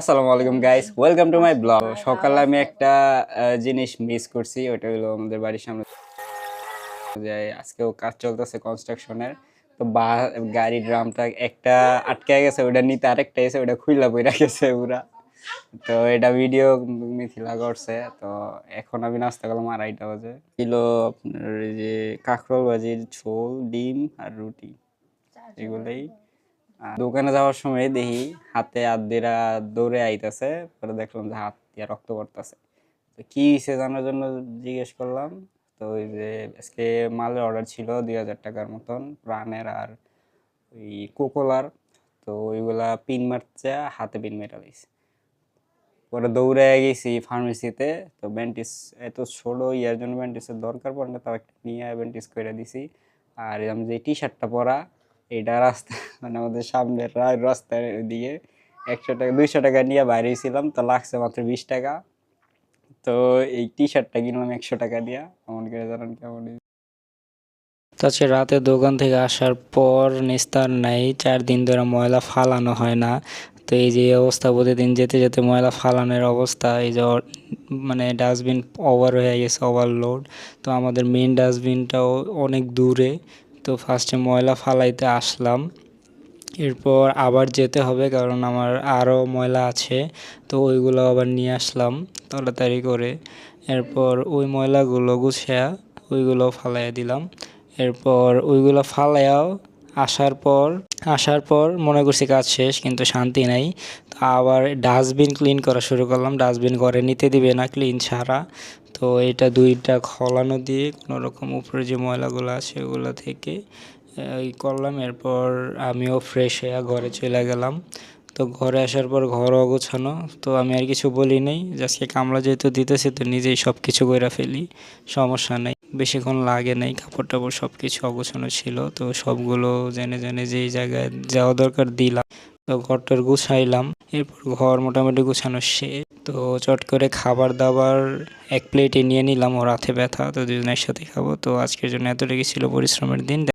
আসসালামু আলাইকুম guys welcome to my blog সকালে আমি একটা জিনিস মিস করছি। ওটা হলো আমাদের বাড়ির সামনে। যে আজকেও কাজ চলতেছে কনস্ট্রাকশনের তো বা গাড়ির ড্রামটা একটা আটকে গেছে ওটা নিতে আরেকটা এসে ওটা খুইলা বইরা গেছে পুরা। তো এটা ভিডিও মিথিলা করছে। তো এখন আমি নাস্তা করলাম আড়াইটা বাজে। ছিল আপনার এই যে কাঁকরোল ভাজির ঝোল ডিম আর রুটি। এগুলোই দোকানে যাওয়ার সময় দেখি হাতে আদিরা দৌড়ে আইতাছে, পরে দেখলাম যে হাত দিয়ে রক্ত পড়তেছে। তো কি হয়েছে জানার জন্য জিজ্ঞেস করলাম, তো ওই যে আজকে মালের অর্ডার ছিল দুই হাজার টাকার মতন, প্রাণের আর ওই কোকোলার। তো ওইগুলা পিন মারছে, হাতে পিন মেরা দিয়েছে পরে দৌড়ে গেছি ফার্মেসিতে তো ব্যান্টিস এত ছোট ইয়ার জন্য ব্যান্টিসের দরকার পড়ে না, তাও একটা নিয়ে ব্যান্টিস করে দিছি। আর আমি যে টি শার্টটা পরা এটা রাস্তা মানে আমাদের সামনের রাস্তার ওইদিকে একশো টাকা, দুইশো টাকা নিয়ে বাইরে ছিলাম, তো লাগছে মাত্র বিশ টাকা। তো এই টি শার্টটা কিনলাম একশো টাকা দিয়া। এমন করে জানান কেমন হয়েছে? তাছাড়া রাতে দোকান থেকে আসার পর নিস্তার নাই, চার দিন ধরে ময়লা ফালানো হয় না। তো এই যে অবস্থা, প্রতিদিন যেতে যেতে ময়লা ফালানোর অবস্থা, এই যে মানে ডাস্টবিন ওভার হয়ে গেছে ওভারলোড তো আমাদের মেন ডাস্টবিনটাও অনেক দূরে, তো ফার্স্টে ময়লা ফালাইতে আসলাম। এরপর আবার যেতে হবে কারণ আমার আরও ময়লা আছে। তো ওইগুলো আবার নিয়ে আসলাম তাড়াতাড়ি করে। এরপর ওই ময়লাগুলো গুছিয়ে ওইগুলো ফালাইয়া দিলাম। এরপর ওইগুলো ফালাইয়াও আসার পর আসার পর মনে করছি কাজ শেষ কিন্তু শান্তি নাই। তো আবার ডাস্টবিন ক্লিন করা শুরু করলাম। ডাস্টবিন ঘরে নিতে দিবে না ক্লিন ছাড়া। তো এটা দুইটা খলানো দিয়ে কোনো রকম উপরে যে ময়লাগুলো আছে ওগুলো থেকে এই করলাম, এরপর আমিও ফ্রেশ হয়ে ঘরে চলে গেলাম। তো ঘরে আসার পর ঘর অগোছানো, তো আমি আর কিছু বলি নাই। আজকে কামলা যেহেতু দিতেছে, তো নিজেই সব কিছু করে ফেলি, সমস্যা নেই। বেশিক্ষণ লাগে নাই কাপড় টাপড় সব কিছু অগোছানো ছিল, তো সবগুলো জেনে জেনে যেই জায়গায় যাওয়া দরকার দিলাম। তো ঘরটার গুছাইলাম, এরপর ঘর মোটামুটি গুছানো শেষ। তো চট করে খাবার দাবার এক প্লেটে নিয়ে নিলাম, ও রাতে ব্যথা, তো দুজনের সাথে খাব। তো আজকের জন্য এতটুকু ছিল পরিশ্রমের দিন।